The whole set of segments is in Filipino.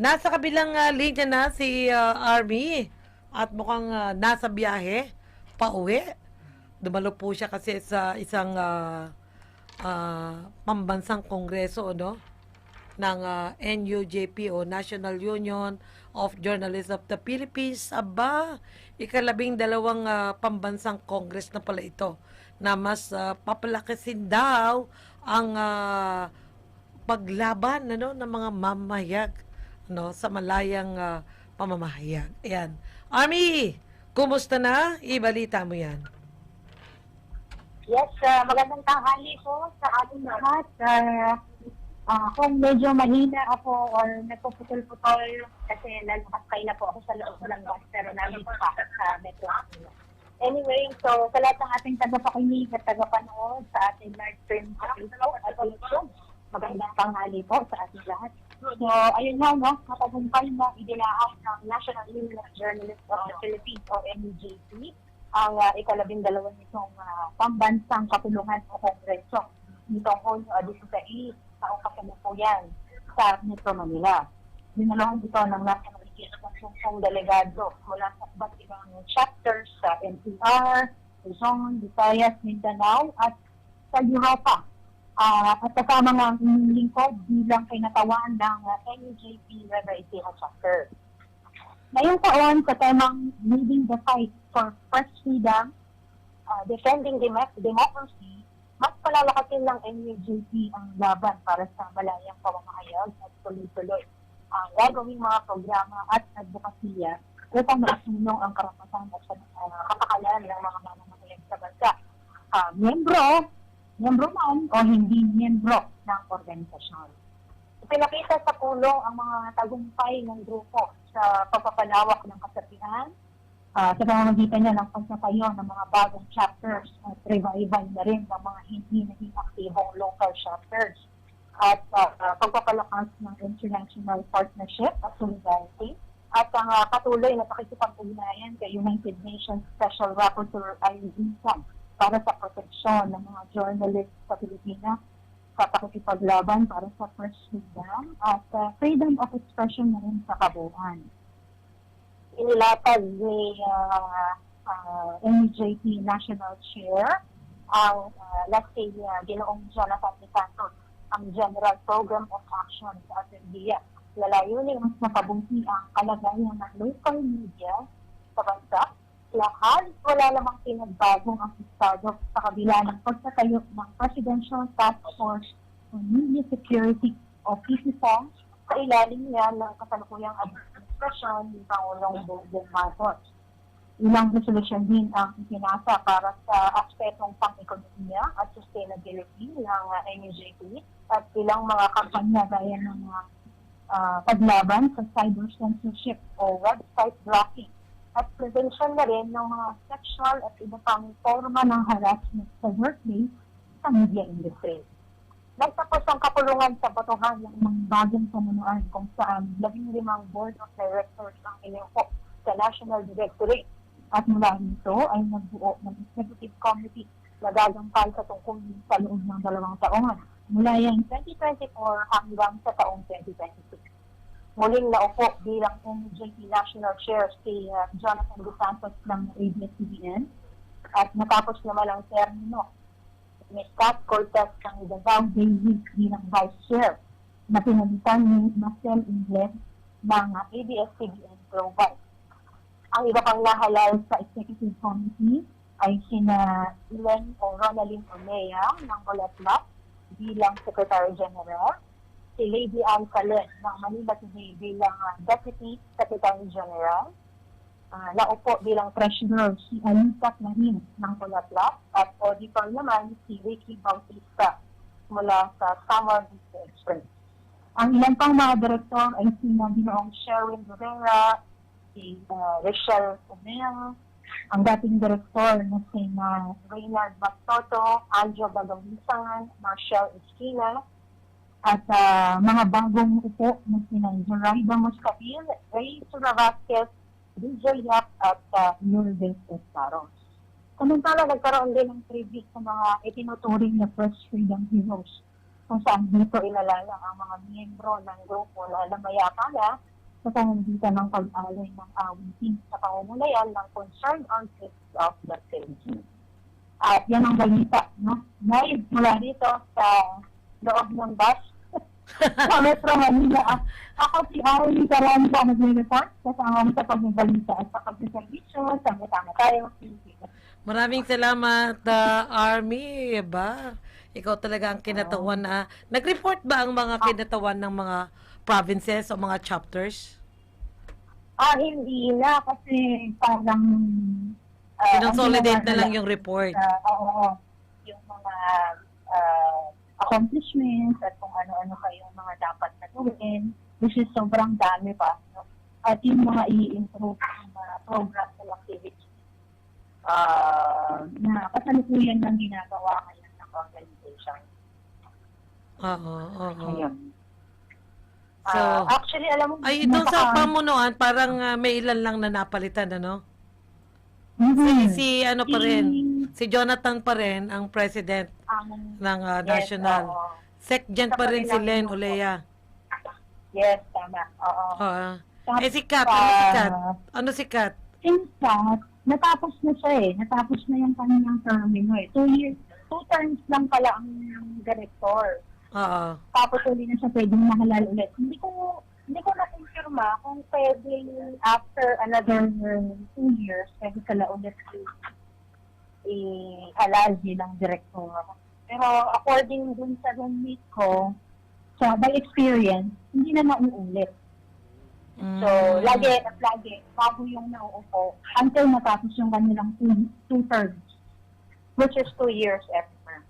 Nasa kabilang uh, linya na si uh, Army at mukhang uh, nasa biyahe, pauwi. Dumalo po siya kasi sa isang uh, uh, pambansang kongreso no ng uh, NUJP o National Union of Journalists of the Philippines. Aba, ikalabing dalawang uh, pambansang kongres na pala ito na mas uh, papalakasin daw ang uh, paglaban ano, ng mga mamayag no, sa malayang uh, pamamahayag. Ayan. Army, kumusta na? Ibalita mo yan. Yes, uh, magandang tanghali po sa ating lahat. Uh, uh, kung medyo mahina ako or nagpuputol-putol kasi kayo na po ako sa loob ng bus pero nandito pa sa Metro. Anyway, so sa lahat ng ating tagapakinig at tagapanood sa ating live stream at YouTube, magandang tanghali po sa ating lahat. So, ayun nga, no, katagumpay na idinaan ng National Union of Journalists of the Philippines o NUJC ang uh, ikalabing dalawa nitong uh, pambansang kapulungan o kongreso nitong Hunyo 16 taong kasalukuyan sa Metro Manila. Dinalawan ito ng National Association delegado mula sa iba't ibang chapters sa NCR, Luzon, Visayas, Mindanao at sa Europa. Uh, at kasama nga ang lingkod bilang kinatawan ng uh, NUJP Nueva Ecija chapter. Ngayong taon sa temang Leading the Fight for Press Freedom, uh, Defending Dem- Democracy, mas palalakasin ng NUJP ang laban para sa malayang pamamahayag at tuloy-tuloy ang uh, gagawing mga programa at advokasya upang makasunong ang karapatan at uh, kapakalan ng mga mamamahayag sa bansa. Uh, miyembro, miyembro man o hindi miyembro ng organisasyon. Ipinakita sa pulong ang mga tagumpay ng grupo sa pagpapalawak ng kasapian, uh, sa pamamagitan niya ng pagtatayo ng mga bagong chapters at revival na rin ng mga hindi naging aktibong local chapters at uh, pagpapalakas ng international partnership at solidarity at ang uh, patuloy na pakikipag-ugnayan kay United Nations Special Rapporteur Irene para sa proteksyon ng mga journalists sa Pilipinas sa pakikipaglaban para sa press freedom at uh, freedom of expression na rin sa kabuuan. Inilatag ni uh, uh, NJP National Chair ang uh, last day uh, ginoong Jonathan De Santos ang General Program of Action sa Atendia. Lalayunin mas mapabunti ang kalagayan ng local media sa bansa. Lahat wala lamang pinagbagong ang Estado sa kabila ng pagtatayo ng Presidential Task Force on Media Security o PCFOM sa ilalim niya ng kasalukuyang administrasyon ni Pangulong Bongbong Marcos. Ilang resolution din ang ipinasa para sa aspetong pang-ekonomiya at sustainability ng uh, NUJP at ilang mga kampanya gaya ng mga uh, paglaban sa cyber censorship o website blocking at prevention na rin ng mga sexual at iba pang forma ng harassment sa workplace sa media industry. Nagtapos ang kapulungan sa batuhan ng mga bagong pamunuan kung saan labing limang board of directors ang inupo sa National Directorate at mula rito ay nagbuo ng executive committee na gagampal sa tungkulin sa loob ng dalawang taon mula yan 2024 hanggang sa taong 2026. Muling naupo bilang NJP National Chair si uh, Jonathan Dos Santos ng ABS-CBN at natapos naman ang termino ni Scott Cortez ng Davao David bilang Vice Chair na pinalitan ni Marcel Ingles ng ABS-CBN Global. Ang iba pang nahalal sa Executive Committee ay sina Len o Ronaldin Omea ng Olatlap bilang Secretary General, si Lady Ann Calen ng Manila Today bilang uh, Deputy Secretary General, uh, naupo bilang Treasurer si Alita Clarin ng Olatlap at auditor naman si Ricky Bautista mula sa Samar Vista Express. Ang ilan pang mga direktor ay sina Ginoong Sherwin Rivera, si uh, Rachel Omea, ang dating direktor na si uh, Reynard Bastoto, Aljo Bagawisan, Marshall Esquina, at uh, mga bagong upo na sina Zoraida Moscapil, Ray Sura Vasquez, DJ Yap, at uh, Lourdes Estaros. Samantala, nagkaroon din ng tribute sa mga itinuturing na press freedom heroes kung saan dito ilalalang ang mga miyembro ng grupo na Lamayapala sa pamamagitan ng pag-alay ng awitin sa pamumulayan ng Concerned Artists of the Philippines. At yan ang balita, no? Live mula dito sa loob ng bus sa Metro Manila. Ako si Arlie Caramba nagre-report kasama sa pagbabalita at sa pagsaservisyo. Sama-sama tayo. Maraming salamat, uh, Army. Ba? Ikaw talaga ang kinatawan na... Nag-report ba ang mga kinatawan ng mga provinces o mga chapters? Ah, hindi na kasi parang ah, Kinonsolidate ang na lang yung report. ah, oo, oo. yung mga ah, accomplishments at kung ano-ano kayong mga dapat na gawin, which is sobrang dami pa. No? At yung mga i-improve ng mga programs and activities ah, na kasalukuyan ng ginagawa ngayon ng organization. Oo, oo. Ayun. So, Ah, actually, alam mo, ay, doon sa pamunuan, parang ah, may ilan lang na napalitan, ano? Si, Mhm. si ano pa rin, si Jonathan pa rin ang president ang ng ah, Yes, national. oo. Secgen pa rin si Len Olea. Yes, tama. Oo. Oo. Eh, si Kat, ano si Kat? ah, Ano si Kat? in fact, natapos na siya eh. Natapos na yung kanyang termino eh. Two years, two terms lang pala ang director. Oo. Tapos uli na siya pwedeng mahalal ulit. Hindi ko, hindi ko na-confirma kung pwedeng after another two years, pwede sila ulit i-halal bilang director. Pero according dun sa roommate ko, so by experience, hindi na mauulit. So, Mm. lagi at lagi, bago yung nauupo, until matapos yung kanilang two, two terms, which is two years after.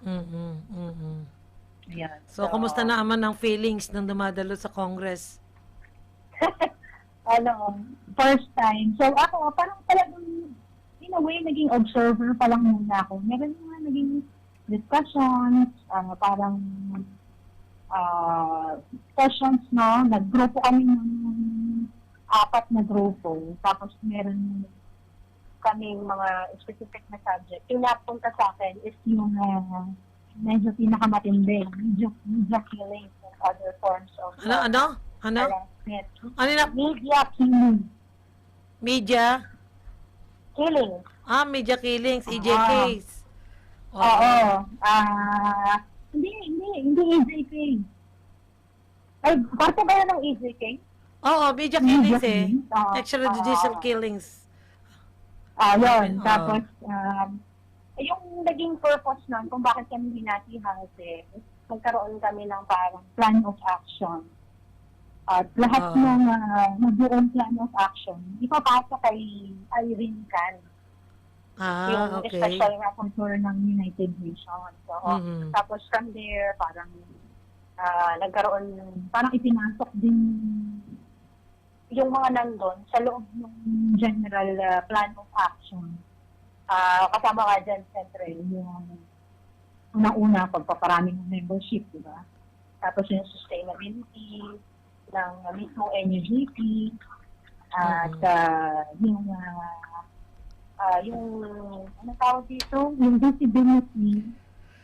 Mm-mm, mm-mm. Yan. So, kumusta naman ang feelings ng dumadalo sa Congress? ano, first time. So, ako, parang talagang, in a way, naging observer pa lang muna ako. Meron mga naging discussions, ah, parang ah, sessions, no? Naggrupo kami ng apat na grupo. Tapos meron kaming mga specific na subject. Yung napunta sa akin is yung ah, medyo pinakamatindi, media, media killing and other forms of Ano, ano? Ano? harassment. Ano na? Media killing. Media? Killing. Ah, media killings, EJ Ah. case. Oo. Ah, hindi, hindi, hindi EJK. Ay, parte ba yan ng E EJK? Oo, media killings eh. oo. Extrajudicial Oo. killings. Ah, yun. Oo. Tapos, um, yung naging purpose nun, kung bakit kami hinati-hati, magkaroon kami ng parang plan of action. At lahat Oo. ng uh, magbuong plan of action, ipapasa kay Irene Can. Yung Ah, okay. special rapporteur ng United Nations. So, Mhm. tapos from there, parang ah, nagkaroon, parang ipinasok din yung mga nandun sa loob ng general ah, plan of action. Ah, kasama nga dyan, siyempre, yung unang-una, pagpaparami ng membership, di ba? Tapos yung sustainability ng mismong NUGP, at Mhm. ah, yung ah, ah, yung ano tawag dito, yung visibility,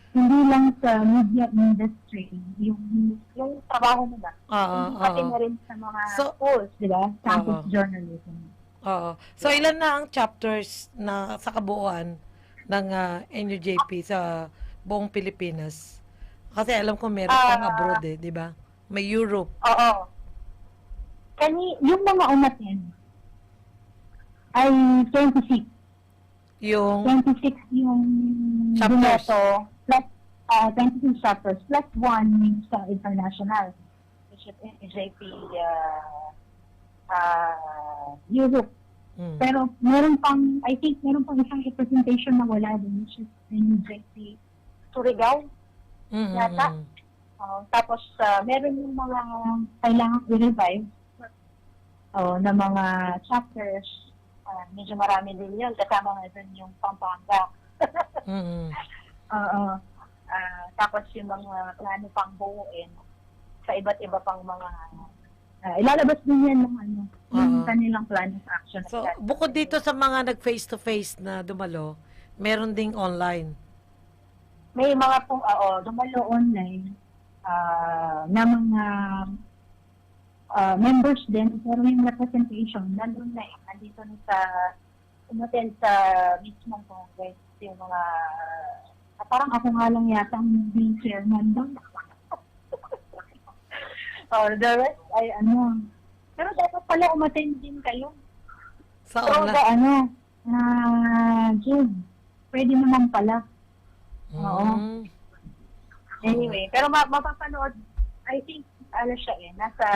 hindi lang sa media industry, yung yung trabaho nila. Oo, Pati oo. na rin sa mga So- schools, di ba? Campus Oo. journalism. Oo. So, ilan na ang chapters na sa kabuuan ng ah, NUJP sa buong Pilipinas? Kasi alam ko meron pang Ah. abroad eh, di ba? May Europe. Oo. Kani, yung mga umatin ay 26. Yung, 26 yung Chapters. bumoto, plus uh, 26 chapters, plus one yung sa international, which is NJP uh, uh, Europe. mm, Pero meron pang, I think meron pang isang representation na wala din, which is NJP Surigao. mm, yata. Uh, tapos uh, meron yung mga kailangan i-revive uh, na mga chapters. Uh, medyo marami din yun. Kasama nga dun yung Pampanga. mm, mm. Oo. Ah, tapos yung mga plano pang buuin sa iba't iba pang mga ah, ilalabas din yan ng ano, yung Oo. kanilang plan of action. So, bukod dito sa mga nag face-to-face na dumalo, meron ding online. may mga pong, oo, dumalo online ah, na mga ah, members din, pero yung representation, nandun na eh, nandito na sa, umaten sa mismong congress, yung mga, ah, parang ako nga lang yata ang being chairman doon. or the rest ay ano, pero dapat pala umaten din kayo. Sa So, the, ano, ah, June, pwede naman pala. oo. Mm. Anyway, pero ma- mapapanood, I think, ano siya eh, nasa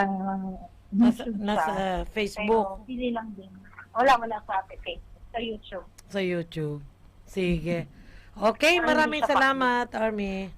Nasa, YouTube nasa. Facebook, Pero, pili lang din. Wala, wala sa Facebook, sa YouTube. sa YouTube. Sige. Okay, Maraming salamat, Army.